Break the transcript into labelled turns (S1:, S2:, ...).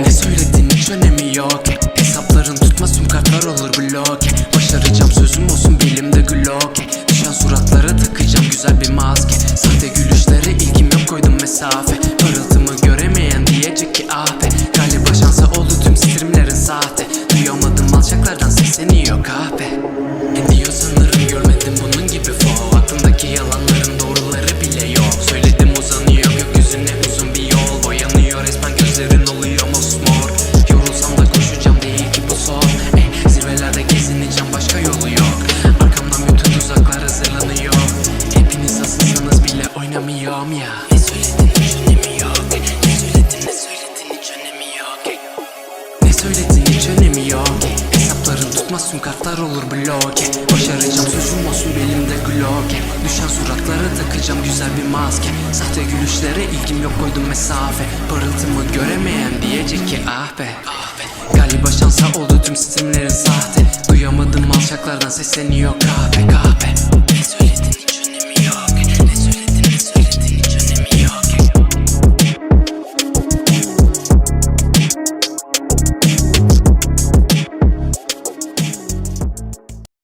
S1: Ne söyledin hiç önemi yok. Hesapların tutmaz tüm kartlar olur blok Başaracağım sözüm olsun bilimde glock. Düşen suratlara takacağım güzel bir maske. Sahte gülüşlere ilgim yok koydum mesafe. Ya. Ne söyledin hiç önemi yok. Ne söyledin ne söyledin hiç önemi yok ne söyledin hiç önemi yok Hesapların tutmaz kartlar olur bloke Başaracağım sözüm olsun belimde gloke Düşen suratlara takacağım güzel bir maske. Sahte gülüşlere ilgim yok koydum mesafe. Parıltımı göremeyen diyecek ki ah be Galiba şansa oldu tüm streamlerin sahte. Duyamadım alçaklardan sesleniyor kahpe kahpe